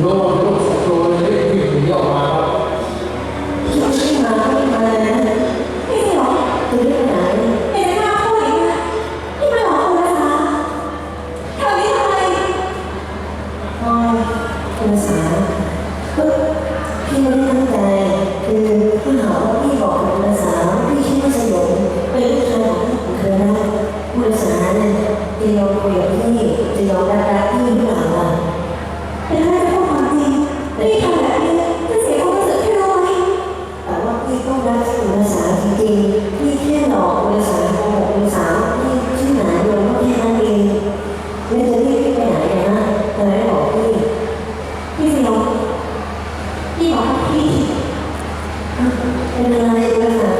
não เป็นอะไรภาษา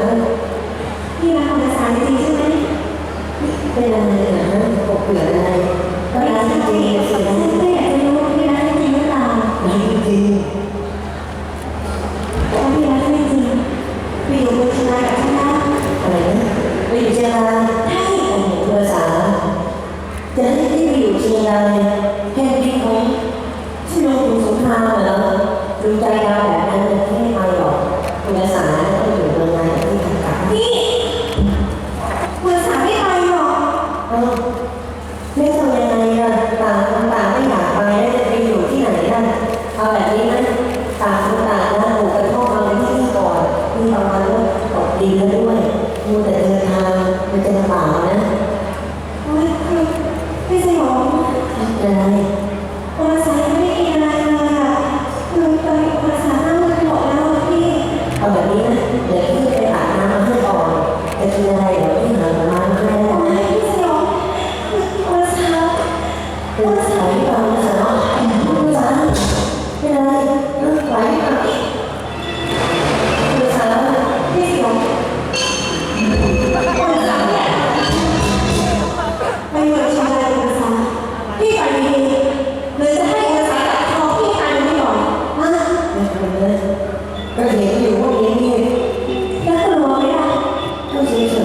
พี่รักคนภาษาจริงใช่ไหมเป็นอะไรนะปกเปลือกอะไรก็รักใช่จริงพี่ๆสิฉันก็อยากจะรู้ว่าพี่รักจริงหรือเปล่ารักจริงถ้าพี่รักจริงพี่อยู่บนชายกับฉันนะอะไรนะไปอยู่เชียงรายใช่ภาษาจะให้ที่ไปอยู่เชียงรายแค่ที่ของที่โรงขุนสงครามเหรอดูใจเราแบบนั้นเลยที่ไม่ไปหรอกคุณภาษาต้องอยู่เมืองไทยที่ทำกับ พี่ภาษาไม่ไปหรอก เออไม่ทำยังไงล่ะต่างคนต่างไม่อยากไปแล้วจะไปอยู่ที่ไหนล่ะเอาแบบนี้นะต่างคนต่างนะปลูกกระท่อมเอาไว้ที่นี่ก่อนนี่ประมาณว่าตกดินแล้วด้วยมูแต่เดินทางมันจะลำบากนะ โอ๊ยพี่พี่สยอง อะไรภาษาไม่ได้กินอะไรเลยอะคือตอนนี้ภาษาหน้ามือหมดแล้วอะพี่เอาแบบนี้นะเดี๋ยวพี่ไปอาบน้ำมาให้ก่อนจะกินอะไรเดี๋ยวพี่หาผลไม้มาให้โอ๊ได้ยพี่สยองภาษาเป็นสายที่เราภาษาเนา ก็เห็นอยู่ว่าเองนี่แล้วก็รอไม่ได้ก็เฉย